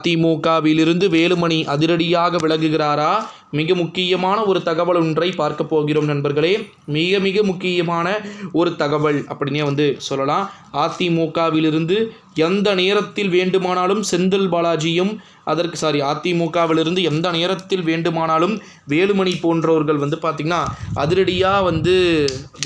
அதிமுகவிலிருந்து வேலுமணி அதிரடியாக விலகுகிறாரா மிக முக்கியமான ஒரு தகவல் ஒன்றை பார்க்க போகிறோம் நண்பர்களே. மிக மிக முக்கியமான ஒரு தகவல் அப்படின்னே வந்து சொல்லலாம். அதிமுகவிலிருந்து எந்த நேரத்தில் வேண்டுமானாலும் செந்தில் பாலாஜியும் அதற்கு சாரி அதிமுகவிலிருந்து எந்த நேரத்தில் வேண்டுமானாலும் வேலுமணி போன்றவர்கள் வந்து பார்த்திங்கன்னா அதிரடியாக வந்து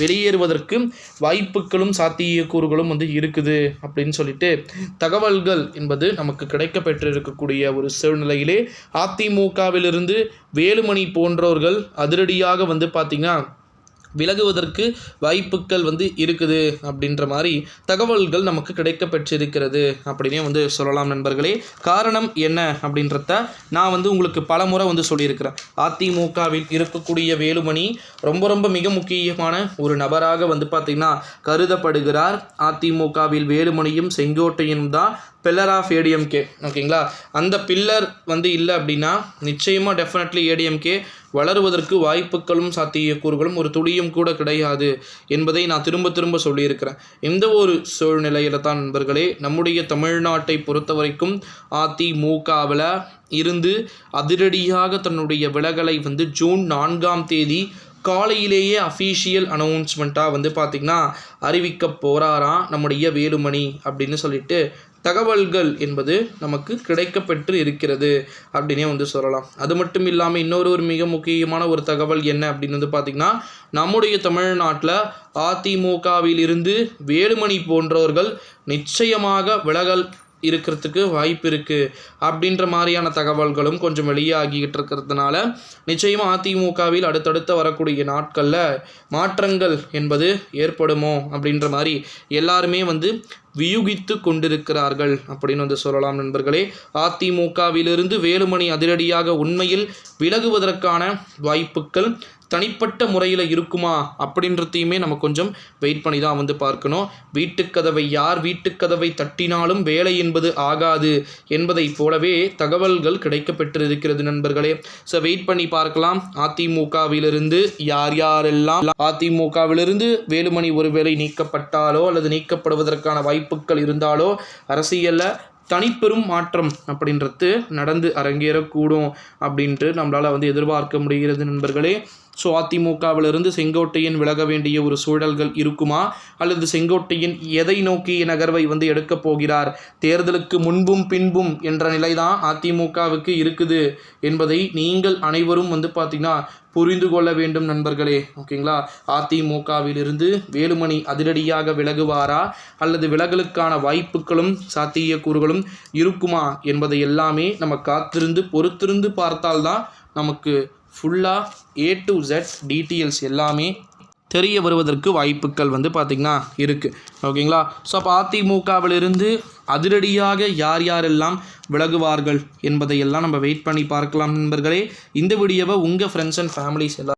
வெளியேறுவதற்கு வாய்ப்புகளும் சாத்தியக்கூறுகளும் வந்து இருக்குது அப்படின்னு சொல்லிட்டு தகவல்கள் என்பது நமக்கு கிடைக்கப்பெற்றிருக்கக்கூடிய ஒரு சூழ்நிலையிலே அதிமுகவிலிருந்து வேலுமணி போன்றவர்கள் அதிரடியாக வந்து பார்த்திங்கன்னா விலகுவதற்கு வாய்ப்புகள் வந்து இருக்குது அப்படின்ற மாதிரி தகவல்கள் நமக்கு கிடைக்க பெற்றிருக்கிறது அப்படின்னே வந்து சொல்லலாம் நண்பர்களே. காரணம் என்ன அப்படின்றத நான் வந்து உங்களுக்கு பல முறை வந்து சொல்லியிருக்கிறேன். அதிமுகவில் இருக்கக்கூடிய வேலுமணி ரொம்ப ரொம்ப மிக முக்கியமான ஒரு நபராக வந்து பார்த்திங்கன்னா கருதப்படுகிறார். அதிமுகவில் வேலுமணியும் செங்கோட்டையும் தான் பில்லர் ஆஃப் ஏடிஎம்கே ஓகேங்களா? அந்த பில்லர் வந்து இல்லை அப்படின்னா நிச்சயமாக டெஃபினெட்லி ஏடிஎம்கே வளருவதற்கு வாய்ப்புகளும் சாத்தியக்கூறுகளும் ஒரு துளியும் கூட கிடையாது என்பதை நான் திரும்ப திரும்ப சொல்லியிருக்கிறேன். இந்த ஒரு சூழ்நிலையில தான் நண்பர்களே நம்முடைய தமிழ்நாட்டை பொறுத்த வரைக்கும் அதிமுகவில் இருந்து அதிரடியாக தன்னுடைய விலகலை வந்து ஜூன் நான்காம் தேதி காலையிலேயே அஃபீஷியல் அனௌன்ஸ்மெண்ட்டாக வந்து பார்த்திங்கன்னா அறிவிக்க போகிறாராம் நம்முடைய வேலுமணி அப்படின்னு சொல்லிட்டு தகவல்கள் என்பது நமக்கு கிடைக்கப்பெற்று இருக்கிறது அப்படின்னே வந்து சொல்லலாம். அது மட்டும் இல்லாமல் இன்னொரு ஒரு மிக முக்கியமான ஒரு தகவல் என்ன அப்படின்னு வந்து பார்த்திங்கன்னா நம்முடைய தமிழ்நாட்டில் அதிமுகவில் இருந்து வேலுமணி போன்றவர்கள் நிச்சயமாக விலகல் இருக்கிறதுக்கு வாய்ப்பு இருக்குது அப்படின்ற மாதிரியான தகவல்களும் கொஞ்சம் வெளியாகிக்கிட்டு இருக்கிறதுனால நிச்சயமாக அதிமுகவில் அடுத்தடுத்து வரக்கூடிய நாட்களில் மாற்றங்கள் என்பது ஏற்படுமோ அப்படின்ற மாதிரி எல்லாருமே வந்து வியூகித்து கொண்டிருக்கிறார்கள் அப்படின்னு வந்து சொல்லலாம் நண்பர்களே. அதிமுகவிலிருந்து வேலுமணி அதிரடியாக உண்மையில் விலகுவதற்கான வாய்ப்புகள் தனிப்பட்ட முறையில் இருக்குமா அப்படின்றதையுமே நம்ம கொஞ்சம் வெயிட் பண்ணி தான் வந்து பார்க்கணும். வீட்டுக்கதவை யார் வீட்டுக்கதவை தட்டினாலும் வேலை என்பது ஆகாது என்பதைப் போலவே தகவல்கள் கிடைக்கப்பெற்றிருக்கிறது நண்பர்களே. ஸோ வெயிட் பண்ணி பார்க்கலாம். அதிமுகவிலிருந்து யார் யாரெல்லாம் அதிமுகவிலிருந்து வேலுமணி ஒருவேளை நீக்கப்பட்டாலோ அல்லது நீக்கப்படுவதற்கான வாய்ப்புகள் இருந்தாலோ அரசியலில் தனிப்பெரும் மாற்றம் அப்படின்றது நடந்து அரங்கேறக்கூடும் அப்படின்ட்டு நம்மளால் வந்து எதிர்பார்க்க முடிகிறது நண்பர்களே. ஸோ அதிமுகவிலிருந்து செங்கோட்டையன் விலக வேண்டிய ஒரு சூழல்கள் இருக்குமா? அல்லது செங்கோட்டையன் எதை நோக்கிய நகர்வை வந்து எடுக்கப் போகிறார்? தேர்தலுக்கு முன்பும் பின்பும் என்ற நிலை தான் அதிமுகவுக்கு இருக்குது என்பதை நீங்கள் அனைவரும் வந்து பார்த்திங்கன்னா புரிந்து கொள்ள வேண்டும் நண்பர்களே. ஓகேங்களா? அதிமுகவிலிருந்து வேலுமணி அதிரடியாக விலகுவாரா? அல்லது விலகலுக்கான வாய்ப்புகளும் சாத்தியக்கூறுகளும் இருக்குமா என்பதை எல்லாமே நம்ம காத்திருந்து பொறுத்திருந்து பார்த்தால்தான் நமக்கு ஃபுல்லாக ஏ டு ஜெட் டீட்டெயில்ஸ் எல்லாமே தெரிய வருவதற்கு வாய்ப்புகள் வந்து பார்த்திங்கன்னா இருக்குது ஓகேங்களா? ஸோ அப்போ அதிமுகவிலிருந்து அதிரடியாக யார் யாரெல்லாம் விலகுவார்கள் என்பதையெல்லாம் நம்ம வெயிட் பண்ணி பார்க்கலாம் நண்பர்களே. இந்த வீடியோவை உங்கள் ஃப்ரெண்ட்ஸ் அண்ட் ஃபேமிலிஸ் எல்லாம்